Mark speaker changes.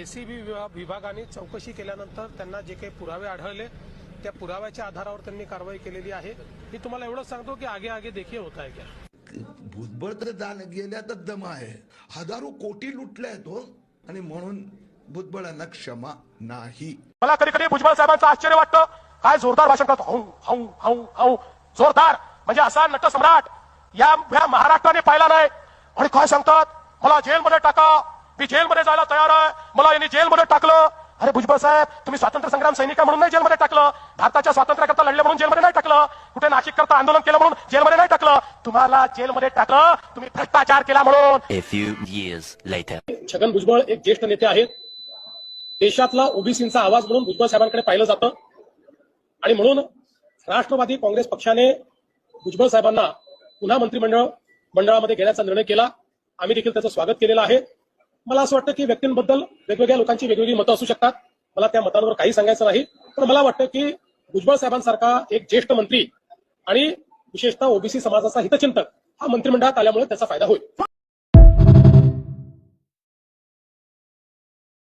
Speaker 1: ACB विभागाने चौकशी केल्यानंतर त्यांना जे काही पुरावे आढळले त्या पुराव्याच्या आधारावर त्यांनी कारवाई केलेली आहे. मी तुम्हाला एवढंच सांगतो की आगे आगे देखीए होता है क्या
Speaker 2: भुजबळ तर जाण गेल्यातच दम आहे. हजारो कोटी लुटले आहेत हो. आणि म्हणून भुजबळांना क्षमा नाही.
Speaker 1: मला कधी कधी भुजबळ साहेबांचं आश्चर्य वाटतं. काय जोरदार भाषण करतो हौ हौ हौ हौ. जोरदार. म्हणजे असा नट सम्राट या या महाराष्ट्राने पाहिला नाही. आणि काय सांगतात? मला जेलमध्ये टाका. मी जेलमध्ये जायला तयार आहे. मला यांनी जेलमध्ये टाकलं. अरे भुजबळ साहेब तुम्ही स्वातंत्र्य संग्राम सैनिक म्हणून नाही जेलमध्ये टाकलं. भारताच्या स्वातंत्र्याकरता लढले म्हणून जेलमध्ये नाही टाकलं. कुठे नाशिक करता आंदोलन केलं म्हणून जेलमध्ये नाही टाकलं. तुम्हाला जेलमध्ये टाकलं. तुम्ही भ्रष्टाचार केला म्हणून. छगन भुजबळ एक ज्येष्ठ नेते आहेत. देशातला ओबीसींचा आवाज म्हणून भुजबळ साहेबांकडे पाहिलं जातं. आणि म्हणून राष्ट्रवादी काँग्रेस पक्षाने भुजबळ साहेबांना पुन्हा मंत्रिमंडळ मंडळामध्ये घेण्याचा निर्णय केला. आम्ही देखील त्याचं स्वागत केलेलं आहे. मला असं वाटतं की व्यक्तींबद्दल वेगवेगळ्या लोकांची वेगवेगळी मतं असू शकतात. मला त्या मतांवर काही सांगायचं नाही. पण मला वाटतं की भुजबळ साहेबांसारखा एक ज्येष्ठ मंत्री आणि विशेषतः ओबीसी समाजाचा हितचिंतक हा मंत्रिमंडळात आल्यामुळे त्याचा फायदा होईल.